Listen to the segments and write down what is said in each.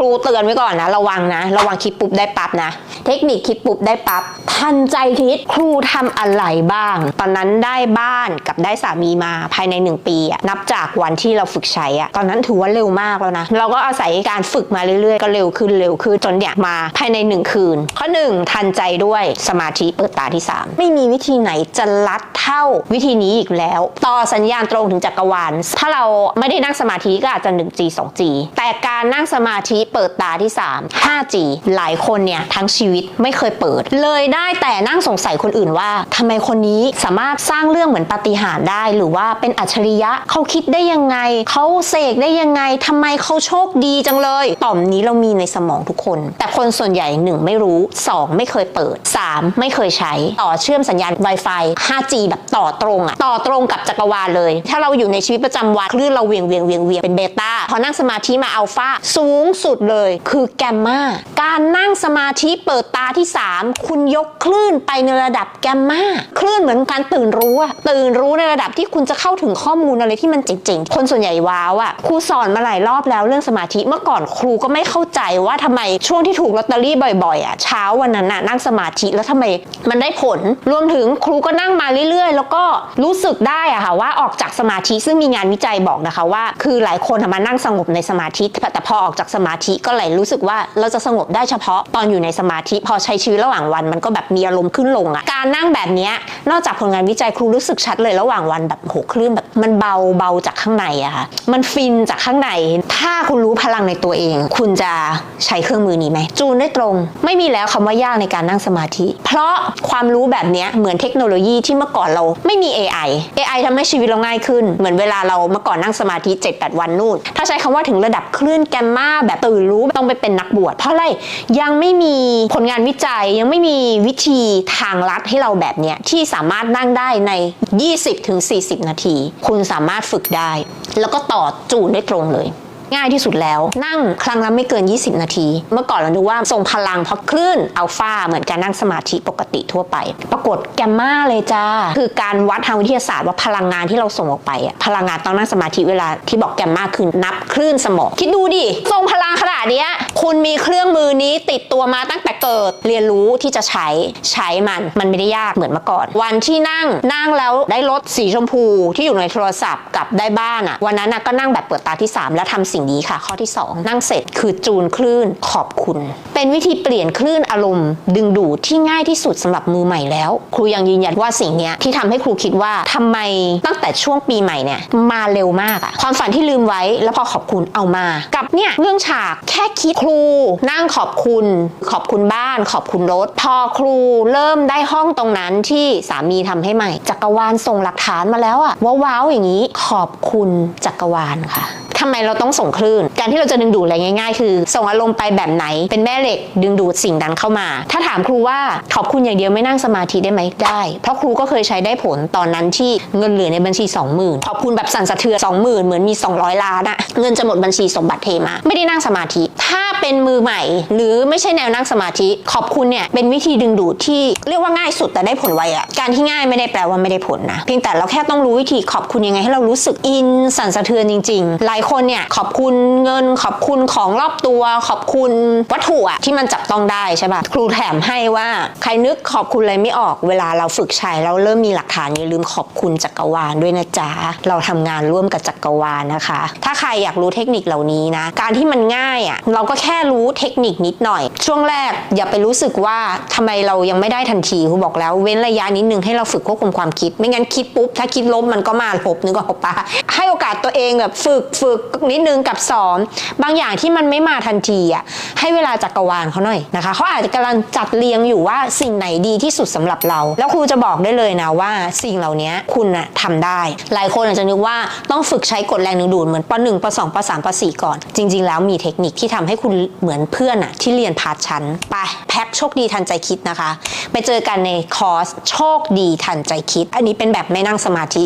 รูเตือนไว้ก่อนนะ ระวังนะ ระวังคิดปุ๊บได้ปั๊บนะ เทคนิคคิดปุ๊บได้ปั๊บทันใจคิดครูทำอะไรบ้าง ตอนนั้นได้บ้านกับได้สามีมาภายใน 1 ปีอะนับจากวันที่เราฝึกใช้อะตอนนั้นถือว่าเร็วมากแล้วนะ เราก็อาศัยการฝึกมาเรื่อยๆ ก็เร็วขึ้นเร็วขึ้นจนเนี่ยมาภายใน 1 คืน ข้อ 1 ทันใจด้วยสมาธิเปิดตาที่ 3 ไม่มีวิธีไหนจะลัดเท่าวิธีนี้อีกแล้ว ต่อสัญญาณตรงถึงจักรวาลถ้าเราไม่ได้นั่งสมาธิก็อาจจะ 1G 2G แต่การนั่งสมาธิเปิดตาที่ 3 5G หลายคนเนี่ยทั้งชีวิตไม่เคยเปิด เลยได้แต่นั่งสงสัยคนอื่นว่าทำไมคนนี้สามารถสร้างเรื่องเหมือนปาฏิหาริย์ได้ หรือว่าเป็นอัจฉริยะเขาคิดได้ยังไง เขาเสกได้ยังไงทำไมเขาโชคดีจังเลย ต่อมนี้เรามีในสมองทุกคน แต่คนส่วนใหญ่ 1 ไม่รู้ 2 ไม่เคยเปิด 3 ไม่เคยใช้ ต่อเชื่อมสัญญาณ Wi-Fi 5G แบบต่อตรงอะต่อตรงกับจักรวาลเลย ถ้าเราอยู่ในชีวิตประจำวันคลื่นเราเวียงเวียงเวียงเวียงเป็นเบต้า พอนั่งสมาธิมาอัลฟาสูงสุดเลยคือแกมมาการนั่งสมาธิเปิดตาที่ 3 คุณยกคลื่นไปในระดับแกมมาคลื่นเหมือนการตื่นรู้อะตื่นรู้ในระดับที่คุณจะเข้าถึงข้อมูลอะไรที่มันเจ๋งๆคนส่วนใหญ่ว้าวอะครูสอนมาหลายรอบแล้วเรื่องสมาธิเมื่อก่อนครูก็ไม่เข้าใจว่าทำไมช่วงที่ถูกลอตเตอรี่บ่อยๆอะเช้าวันนั้นน่ะนั่งสมาธิแล้วทำไมมันได้ผลรวมถึงครูก็นั่งมาเรื่อยๆ แล้วก็รู้สึกได้อะค่ะว่าออกจากสมาธิซึ่งมีงานวิจัยบอกนะคะว่า คือหลายคนมานั่งสงบในสมาธิแต่พอออกจากสมาธิก็เลยรู้สึกว่าเราจะสงบได้เฉพาะตอนอยู่ในสมาธิ พอใช้ชีวิตระหว่างวัน มันก็แบบมีอารมณ์ขึ้นลงอะการนั่งแบบนี้นอกจากผลงานวิจัยครูรู้สึกชัดเลยระหว่างวันแบบโหคลื่นแบบมันเบาเบาจากข้างในอะค่ะมันฟินจากข้างใน ถ้าคุณรู้พลังในตัวเอง คุณจะใช้เครื่องมือนี้ไหมจูนได้ตรง ไม่มีแล้วคำว่ายากในการนั่งสมาธิ เพราะความรู้แบบนี้เหมือนเทคโนโลยีที่เมื่อก่อนเราไม่มี AI AI ทำให้ชีวิตเราง่ายขึ้น เหมือนเวลาเราเมื่อก่อนนั่งสมาธิ 7-8 วันนู่นถ้าใช้คำว่าถึงระดับคลื่นแกมมาแบบตื่นรู้ต้องไปเป็นนักบวชเพราะอะไรยังไม่มีผลงานวิจัยยังไม่มีวิธีทางลัดให้เราแบบเนี้ยที่สามารถนั่งได้ใน 20-40 นาที คุณสามารถฝึกได้ แล้วก็ต่อจูนได้ตรงเลย ง่ายที่สุดแล้ว นั่งครั้งละไม่เกิน 20 นาที เมื่อก่อนเราดูว่าทรงพลังเพราะคลื่นอัลฟาเหมือนการนั่งสมาธิปกติทั่วไป ปรากฏแกมมาเลยจ้า คือการวัดทางวิทยาศาสตร์ว่าพลังงานที่เราส่งออกไปอะพลังงานตอนนั่งสมาธิเวลาที่บอกแกมมาคือนับคลื่นสมองคิดดูดิทรงพลังขนาดเนี้ยคุณมีเครื่องมือนี้ติดตัวมาตั้งแต่เกิดเรียนรู้ที่จะใช้ใช้มันมันไม่ได้ยากเหมือนเมื่อก่อน วันที่นั่งนั่งแล้วได้รถสีชมพูที่อยู่ในโทรศัพท์กับได้บ้านอะวันนั้นอะก็นั่งแบบเปิดตาที่ 3 แล้วทำสิ่งนี้ค่ะ ข้อที่ 2 นั่งเสร็จคือจูนคลื่นขอบคุณ เป็นวิธีเปลี่ยนคลื่นอารมณ์ ดึงดูดที่ง่ายที่สุดสำหรับมือใหม่แล้ว ครูยังยืนยันว่าสิ่งนี้ที่ทำให้ครูคิดว่าทำไมตั้งแต่ช่วงปีใหม่เนี่ยมาเร็วมากอะความฝันที่ลืมไว้แล้วพอขอบคุณเอามา กับเนี่ยเรื่องฉากแค่คิดครู นั่งขอบคุณ ขอบคุณบ้าน ขอบคุณรถ พอครูเริ่มได้ห้องตรงนั้นที่สามีทำให้ใหม่ จักรวาลส่งหลักฐานมาแล้วอะว้าวๆอย่างนี้ขอบคุณจักรวาลค่ะ ทำไมเราต้องส่งคลื่น การที่เราจะดึงดูดอะไรง่าย ๆ คือ ส่งอารมณ์ไปแบบไหน เป็นแม่เหล็กดึงดูดสิ่งนั้นเข้ามา ถ้าถามครูว่าขอบคุณอย่างเดียวไม่นั่งสมาธิได้ไหมได้ เพราะครูก็เคยใช้ได้ผลตอนนั้นที่เงินเหลือในบัญชี 20,000ขอบคุณแบบสั่นสะเทือน20,000 เหมือนมี 200 ล้านอะเงินจะหมดบัญชีสมบัติเทมา ไม่ได้นั่งสมาธิ เป็นมือใหม่ หรือไม่ใช่แนวนั่งสมาธิ ขอบคุณเนี่ยเป็นวิธีดึงดูดที่เรียกว่าง่ายสุดแต่ได้ผลไวอะการที่ง่ายไม่ได้แปลว่าไม่ได้ผลนะเพียงแต่เราแค่ต้องรู้วิธีขอบคุณยังไงให้เรารู้สึกอินสั่นสะเทือนจริง ๆ หลายคนเนี่ยขอบคุณเงินขอบคุณของรอบตัวขอบคุณวัตถุอะที่มันจับต้องได้ใช่ปะครูแถมให้ว่าใครนึกขอบคุณอะไรไม่ออกเวลาเราฝึกใช้เราเริ่มมีหลักฐานอย่าลืมขอบคุณจักรวาลด้วยนะจ๊ะเราทำงานร่วมกับจักรวาลนะคะ ถ้าใครอยากรู้เทคนิคเหล่านี้นะ การที่มันง่ายอะเราก็แค่ค่รู้เทคนิคนิดหน่อย ช่วงแรกอย่าไปรู้สึกว่าทำไมเรายังไม่ได้ทันทีครูบอกแล้วเว้นระยะนิดนึงให้เราฝึกควบคุมความคิด ไม่งั้นคิดปุ๊บ ถ้าคิดลบมันก็มาลบนึกออกปะให้โอกาสตัวเองแบบฝึกฝึกนิดนึงกับสอนบางอย่างที่มันไม่มาทันทีอะให้เวลาจักรวาลเขาหน่อยนะคะเขาอาจจะกำลังจัดเรียงอยู่ว่าสิ่งไหนดีที่สุดสำหรับเรา แล้วครูจะบอกได้เลยนะว่าสิ่งเหล่านี้คุณอะทำได้ หลายคนอาจจะนึกว่าต้องฝึกใช้กฎแรงดึงดูดเหมือนป .1 ป .2 ป .3 ป .4 ก่อน จริง ๆ แล้วมีเทคนิคที่ทำให้คุณเหมือนเพื่อนอะที่เรียนพาร์ทชั้นไปแพ็คโชคดีทันใจคิดนะคะ ไปเจอกันในคอร์สโชคดีทันใจคิด อันนี้เป็นแบบไม่นั่งสมาธิ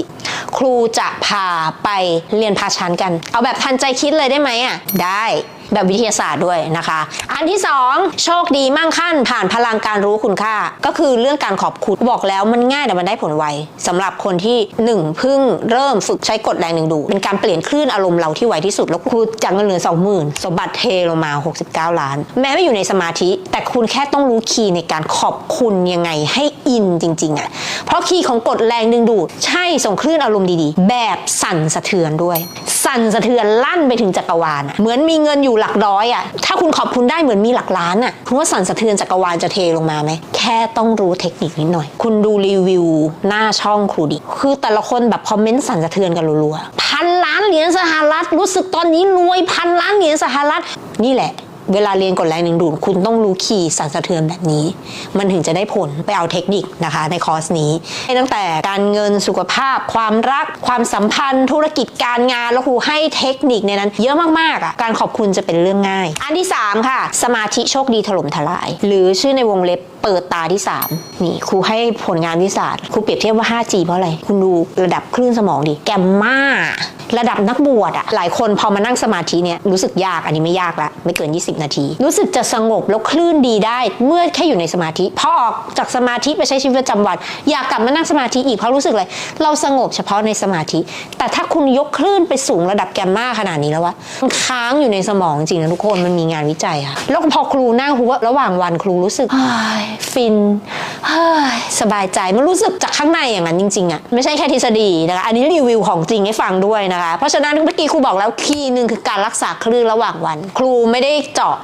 ครูจะพาไปเรียนพาชั้นกัน เอาแบบทันใจคิดเลยได้ไหมอะได้แบบวิทยาศาสตร์ด้วยนะคะ อันที่ 2 โชคดีมั่งคั่นผ่านพลังการรู้คุณค่า ก็คือเรื่องการขอบคุณบอกแล้วมันง่ายแต่มันได้ผลไวสำหรับคนที่ 1พิ่งเริ่มฝึกใช้กฎแรงหนึ่งดู เป็นการเปลี่ยนคลื่นอารมณ์เราที่ไวที่สุด แล้วครูจากเงินเหลือสองหมื่นสมบัติเทลงมา 69 ล้าน แม้ไม่อยู่ในสมาธิ แต่คุณแค่ต้องรู้คีย์ในการขอบคุณยังไงให้อินจริงๆอะเพราะคีย์ของกฎแรงดึงดูดใช่ส่งคลื่นอารมณ์ดีๆ แบบสั่นสะเทือนด้วย สั่นสะเทือนลั่นไปถึงจักรวาลเหมือนมีเงินอยู่หลักร้อยอะถ้าคุณขอบคุณได้เหมือนมีหลักล้านอะคุณว่าสั่นสะเทือนจักรวาลจะเทลงมาไหมแค่ต้องรู้เทคนิคนิดหน่อย คุณดูรีวิวหน้าช่องครูดิคือแต่ละคนแบบคอมเมนต์สั่นสะเทือนกันรัวๆพันล้านเหรียญสหรัฐรู้สึกตอนนี้รวยพันล้านเหรียญสหรัฐนี่แหละ เวลาเรียนกฎแรงดึงดูดคุณต้องรู้คีย์สั่นสะเทือนแบบนี้ มันถึงจะได้ผลไปเอาเทคนิคนะคะ ในคอร์สนี้ให้ตั้งแต่การเงินสุขภาพ ความรัก ความสัมพันธ์ ธุรกิจการงานแล้วครูให้เทคนิคในนั้น เยอะมากๆอะการขอบคุณจะเป็นเรื่องง่าย อันที่ 3 ค่ะ สมาธิโชคดีถล่มทลาย หรือชื่อในวงเล็บเปิดตาที่ 3 นี่ครูให้ผลงานวิศาสตร์ครูเปรียบเทียบว่า 5G เพราะอะไรคุณดูระดับคลื่นสมองดิแกมมา ระดับนักบวชอะหลายคนพอมานั่งสมาธิเนี่ยรู้สึกยากอันนี้ไม่ยากละไม่เกิน 20 นาที รู้สึกจะสงบแล้วคลื่นดีได้ เมื่อแค่อยู่ในสมาธิพอออกจากสมาธิไปใช้ชีวิตประจำวันอยากกลับมานั่งสมาธิอีกเพราะรู้สึกเลยเราสงบเฉพาะในสมาธิ แต่ถ้าคุณยกคลื่นไปสูงระดับแกมมาขนาดนี้แล้ววะมันค้างอยู่ในสมองจริงนะทุกคนมันมีงานวิจัยค่ะแล้วพอครูนั่งครูว่าระหว่างวันครูรู้สึกเฮ้ยฟินเฮ้ยสบายใจมันรู้สึกจากข้างในอย่างนั้นจริงๆอะไม่ใช่แค่ทฤษฎีนะคะอันนี้รีวิวของจริงให้ฟังด้วยนะคะเพราะฉะนั้นเมื่อกี้ครูบอกแล้วคีย์หนึ่งคือการรักษาคลื่นระหว่างวัน ครูไม่ได้เจาะ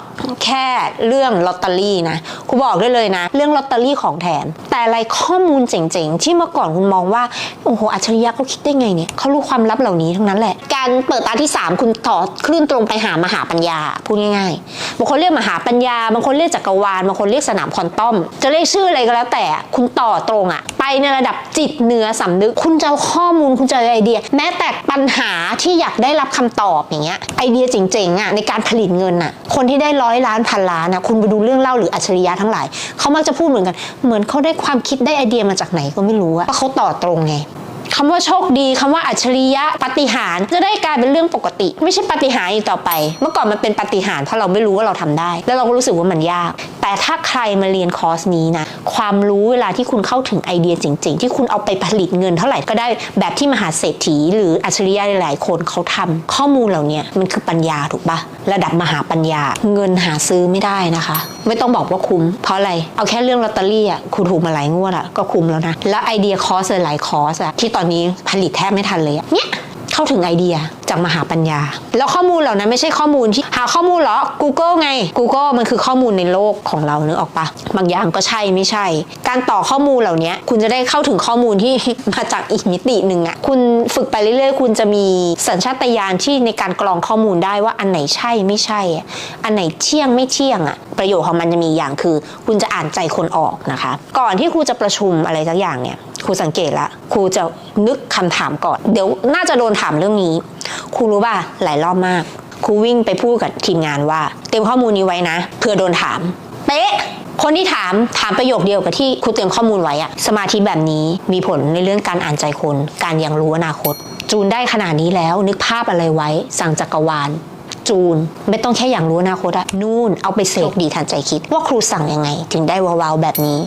แค่เรื่องลอตเตอรี่นะครูบอกได้เลยนะ เรื่องลอตเตอรี่ของแถม แต่อะไรข้อมูลเจ๋งๆ ที่เมื่อก่อนคุณมองว่า โอ้โหอัจฉริยะเขาคิดได้ไงเนี่ยเขารู้ความลับเหล่านี้ทั้งนั้นแหละ การเปิดตาที่ 3 คุณต่อคลื่นตรงไปหามหาปัญญาพูดง่ายๆบางคนเรียกมหาปัญญาบางคนเรียกจักรวาลบางคนเรียกสนามคอนตัมจะเรียกชื่ออะไรก็แล้วแต่คุณต่อตรงอะไปในระดับจิตเหนือสำนึก คุณจะเอาข้อมูลคุณจะเอไอเดีย แม้แต่ปัญหาที่อยากได้รับคำตอบอย่างเงี้ยไอเดียเจ๋งๆอะในการผลิตเงินอะคนที่ได้ร้อย้อยล้านพันล้านอะคุณไปดูเรื่องเล่าหรืออัจฉริยะทั้งหลายเขามักจะพูดเหมือนกัน เหมือนเขาได้ความคิดได้ไอเดียมาจากไหนก็ไม่รู้อะเพราะเขาต่อตรงไงคำว่าโชคดีคำว่าอัจฉริยะปาฏิหารจะได้กลายเป็นเรื่องปกติ ไม่ใช่ปาฏิหารอีกต่อไป เมื่อก่อนมันเป็นปาฏิหารเพราะเราไม่รู้ว่าเราทำได้ แล้วเราก็รู้สึกว่ามันยาก แต่ถ้าใครมาเรียนคอร์สนี้นะความรู้เวลาที่คุณเข้าถึงไอเดียเจ๋งๆ ที่คุณเอาไปผลิตเงินเท่าไหร่ก็ได้แบบที่มหาเศรษฐี หรืออัจฉริยะหลายๆคนเขาทำข้อมูลเหล่านี้มันคือปัญญาถูกปะระดับมหาปัญญา เงินหาซื้อไม่ได้นะคะ ไม่ต้องบอกว่าคุ้ม เพราะอะไร เอาแค่เรื่องลอตเตอรี่อะคุณถูกมาหลายงวดอะก็คุ้มแล้วนะ แล้วไอเดียคอร์สหลายคอร์สอะที่ตอนนี้ผลิตแทบไม่ทันเลยอะเนี่ย เข้าถึงไอเดียจากมหาปัญญา แล้วข้อมูลเหล่านั้นไม่ใช่ข้อมูลที่หาข้อมูลเหรอ Google ไง Google มันคือข้อมูลในโลกของเรานึกออกปะบางอย่างก็ใช่ไม่ใช่ การต่อข้อมูลเหล่านี้คุณจะได้เข้าถึงข้อมูลที่มาจากอีกมิติหนึ่งอะคุณฝึกไปเรื่อยๆ คุณจะมีสัญชาตญาณที่ในการกรองข้อมูลได้ว่าอันไหนใช่ไม่ใช่อะอันไหนเที่ยงไม่เที่ยงอะประโยชน์ของมันจะมีอย่างคือ คุณจะอ่านใจคนออกนะคะ ก่อนที่ครูจะประชุมอะไรสักอย่างเนี่ย ครูสังเกตละครูจะนึกคำถามก่อน เดี๋ยวน่าจะโดนถามเรื่องนี้ ครูรู้ป่ะหลายรอบมาก ครูวิ่งไปพูดกับทีมงานว่า เตรียมข้อมูลนี้ไว้นะเพื่อโดนถาม เป๊ะคนที่ถามถามประโยคเดียวกับที่ครูเตรียมข้อมูลไว้อะสมาธิแบบนี้มีผลในเรื่องการอ่านใจคน การยังรู้อนาคต จูนได้ขนาดนี้แล้ว นึกภาพอะไรไว้ สั่งจักรวาล จูนไม่ต้องแค่อย่างรู้อนาคตอะนู่นเอาไปเสกดีทันใจคิด ว่าครูสั่งยังไง ถึงได้ว้าวๆแบบนี้